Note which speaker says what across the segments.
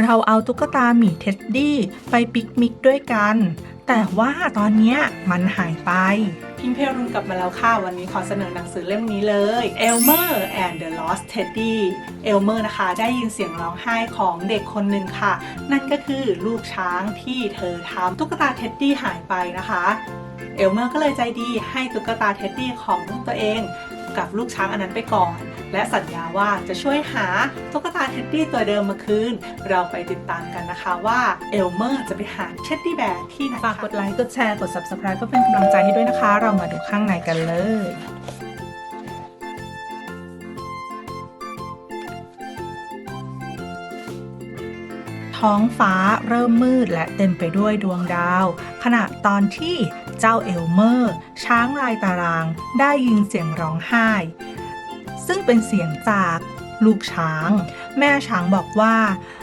Speaker 1: เราเอาตุ๊กตาหมีเท็ดดี้ไปปิกนิกด้วยกัน แต่ว่าตอนนี้มันหายไป พิงเพลรุนกลับมาแล้วค่ะ วันนี้ขอเสนอหนังสือเล่มนี้เลย Elmer and the Lost Teddy Elmer นะคะ ได้ยินเสียงร้องไห้ของเด็กคนหนึ่งค่ะ นั่นก็คือลูกช้างที่เธอทำตุ๊กตาเท็ดดี้หายไปนะคะ เอลเมอร์ก็เลยใจดีให้ตุ๊กตาเท็ดดี้ของตัวเอง กับลูกช้างอันนั้นไปก่อน และสัญญาว่าจะช่วยหาตุ๊กตาเท็ดดี้ตัวเดิมมาคืน เราไปติดตามกันนะคะว่าเอลเมอร์จะไปหาเท็ดดี้แบร์ที่ไหนฝากกดไลค์กดแชร์กด subscribe เพื่อเป็นกำลังใจให้ด้วยนะคะ เรามาดูข้างในกันเลยท้องฟ้าเริ่มมืดและเต็มไปด้วยดวงดาว ขณะตอนที่เจ้าเอลเมอร์ ช้างลายตารางได้ยินเสียงร้องไห้ ซึ่งเป็นเสียงจากลูกช้าง แม่ช้างบอกว่า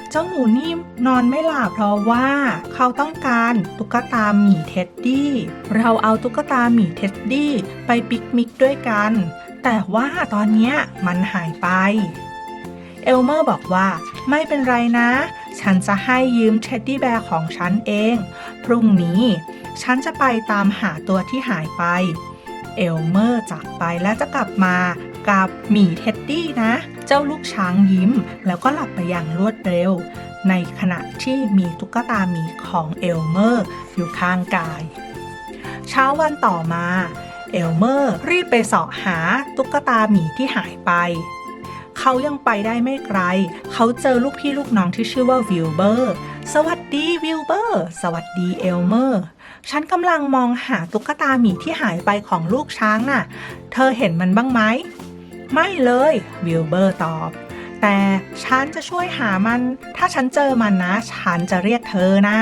Speaker 1: เจ้าหนูนี่นอนไม่หลับเพราะว่าเขาต้องการตุ๊กตาหมีเท็ดดี้ เราเอาตุ๊กตาหมีเท็ดดี้ไปปิกนิกด้วยกัน แต่ว่าตอนนี้มันหายไป เอลเมอร์บอกว่า ไม่เป็นไรนะ ฉันจะให้ยืมเท็ดดี้แบร์ของฉันเอง พรุ่งนี้ ฉันจะไปตามหาตัวที่หายไปเอลเมอร์จากไปและจะกลับมา กับหมีเท็ดดี้นะ เจ้าลูกช้างยิ้ม แล้วก็หลับไปอย่างรวดเร็ว ในขณะที่มีตุ๊กตาหมีของเอลเมอร์ อยู่ข้างกาย เช้าวันต่อมา เอลเมอร์รีบไปเสาะหาตุ๊กตาหมีที่หายไป เขายังไปได้ไม่ไกล เขาเจอลูกพี่ลูกน้องที่ชื่อว่าวิลเบอร์ สวัสดีวิลเบอร์ สวัสดีเอลเมอร์ฉันกำลังมองหาตุ๊กตาหมีที่หายไปของลูกช้างน่ะ เธอเห็นมันบ้างไหม ไม่เลยวิลเบอร์ตอบ แต่ฉันจะช่วยหามัน ถ้าฉันเจอมันนะ ฉันจะเรียกเธอนะ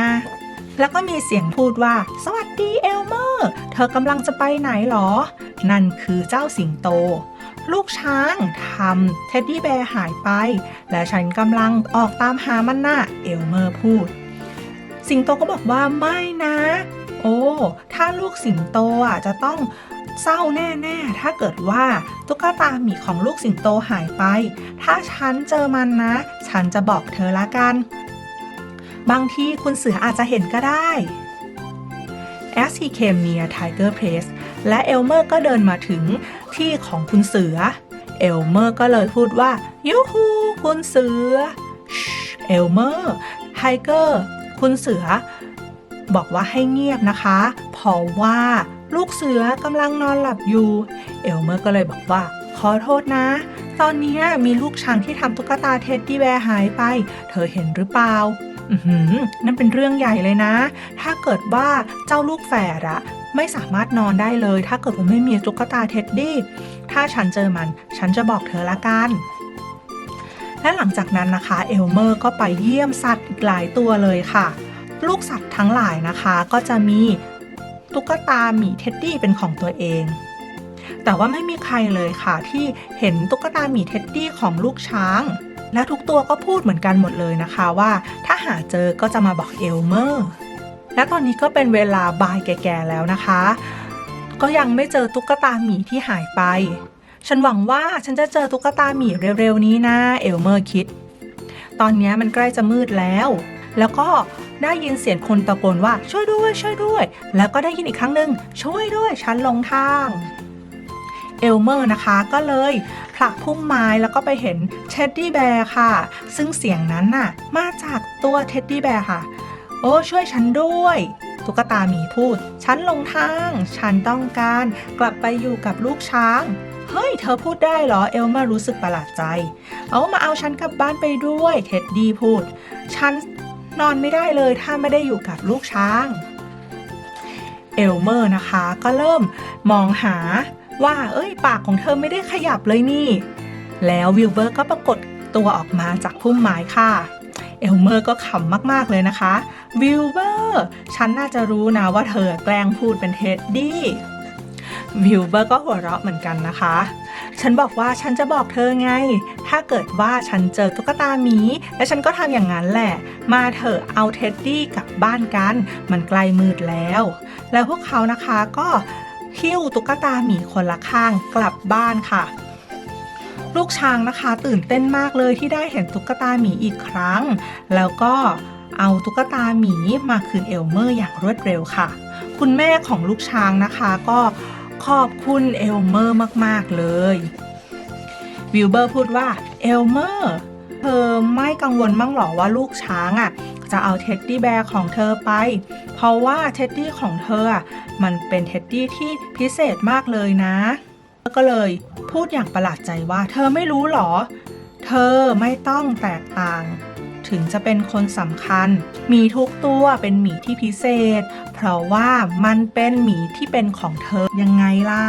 Speaker 1: แล้วก็มีเสียงพูดว่า สวัสดีเอลเมอร์ เธอกำลังจะไปไหนหรอ นั่นคือเจ้าสิงโต ลูกช้างทำเท็ดดี้แบร์หายไป และฉันกำลังออกตามหามันน่ะเอลเมอร์พูด สิงโตก็บอกว่าไม่นะ โอ้ ถ้าลูกสิงโตอะจะต้อง เศร้าแน่ๆ ถ้าเกิดว่าตุ๊กตาหมีของลูกสิงโตหายไป ถ้าฉันเจอมันนะ ฉันจะบอกเธอละกัน บางทีคุณเสืออาจจะเห็นก็ได้ As he came near Tiger Place และเอลเมอร์ก็เดินมาถึงที่ของคุณเสือ เอลเมอร์ก็เลยพูดว่า ยูฮูคุณเสือเอลเมอร์ไทเกอร์ คุณเสือ บอกว่าให้เงียบนะคะ เพราะว่าลูกเสือกำลังนอนหลับอยู่ เอลเมอร์ก็เลยบอกว่า ขอโทษนะ ตอนนี้มีลูกช้างที่ทำตุ๊กตาเท็ดดี้แบร์หายไป เธอเห็นหรือเปล่าอือหือนั่นเป็นเรื่องใหญ่เลยนะ ถ้าเกิดว่าเจ้าลูกแฝดอะไม่สามารถนอนได้เลย ถ้าเกิดว่าไม่มีตุ๊กตาเท็ดดี้ ถ้าฉันเจอมัน ฉันจะบอกเธอละกัน และหลังจากนั้นนะคะเอลเมอร์ก็ไปเยี่ยมสัตว์อีกหลายตัวเลยค่ะ ลูกสัตว์ทั้งหลายนะคะก็จะมี ตุ๊กตาหมีเท็ดดี้เป็นของตัวเอง แต่ว่าไม่มีใครเลยค่ะที่เห็นตุ๊กตาหมีเท็ดดี้ของลูกช้าง และทุกตัวก็พูดเหมือนกันหมดเลยนะคะว่า ถ้าหาเจอก็จะมาบอกเอลเมอร์ และตอนนี้ก็เป็นเวลาบ่ายแก่ๆแล้วนะคะ ก็ยังไม่เจอตุ๊กตาหมีที่หายไป ฉันหวังว่าฉันจะเจอตุ๊กตาหมีเร็วๆนี้นะเอลเมอร์คิด ตอนนี้มันใกล้จะมืดแล้ว แล้วก็ ได้ยินเสียงคนตะโกนว่าช่วยด้วย ช่วยด้วย แล้วก็ได้ยินอีกครั้งหนึ่งช่วยด้วยฉันลงทางเอลเมอร์นะคะก็เลยผลักพุ่มไม้แล้วก็ไปเห็นเท็ดดี้แบร์ค่ะ ซึ่งเสียงนั้นน่ะมาจากตัวเท็ดดี้แบร์ค่ะ โอ้ช่วยฉันด้วย ตุ๊กตาหมีพูด ฉันลงทาง ฉันต้องการกลับไปอยู่กับลูกช้าง เฮ้ย เธอพูดได้เหรอ เอลมารู้สึกประหลาดใจ เอามาเอาฉันกลับบ้านไปด้วย เท็ดดี้พูด ฉัน นอนไม่ได้เลยถ้าไม่ได้อยู่กับลูกช้าง เอลเมอร์นะคะก็เริ่มมองหาว่าเอ้ยปากของเธอไม่ได้ขยับเลยนี่ แล้ววิลเบอร์ก็ปรากฏตัวออกมาจากพุ่มไม้ค่ะ เอลเมอร์ก็ขำมาก ๆ เลยนะคะ วิลเบอร์ ฉันน่าจะรู้นะว่าเธอแกล้งพูดเป็นเท็ดดี้ วิลเบอร์ก็หัวเราะเหมือนกันนะคะ ฉันบอกว่าฉันจะบอกเธอไง ถ้าเกิดว่าฉันเจอตุ๊กตาหมี และฉันก็ทำอย่างนั้นแหละ มาเถอะเอาเท็ดดี้กลับบ้านกัน มันใกล้มืดแล้ว แล้วพวกเขานะคะก็หิ้วตุ๊กตาหมีคนละข้างกลับบ้านค่ะ ลูกช้างนะคะตื่นเต้นมากเลยที่ได้เห็นตุ๊กตาหมีอีกครั้ง แล้วก็เอาตุ๊กตาหมีมาคืนเอลเมอร์อย่างรวดเร็วค่ะ คุณแม่ของลูกช้างนะคะก็ ขอบคุณเอลเมอร์มาก ๆ เลย วิลเบอร์พูดว่า เอลเมอร์เธอไม่กังวลบ้างหรอว่าลูกช้างอะ จะเอาเท็ดดี้แบร์ของเธอไป เพราะว่าเท็ดดี้ของเธออะมันเป็นเท็ดดี้ที่พิเศษมากเลยนะก็เลยพูดอย่างประหลาดใจว่า เธอไม่รู้หรอ เธอไม่ต้องแตกต่าง ถึงจะเป็นคนสำคัญ หมีทุกตัวเป็นหมีที่พิเศษ เพราะว่ามันเป็นหมีที่เป็นของเธอยังไงล่ะ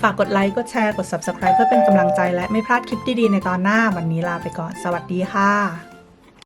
Speaker 1: ฝากกดไลค์ กดแชร์ กด Subscribe เพื่อเป็นกำลังใจและไม่พลาดคลิปดีๆในตอนหน้า วันนี้ลาไปก่อน สวัสดีค่ะ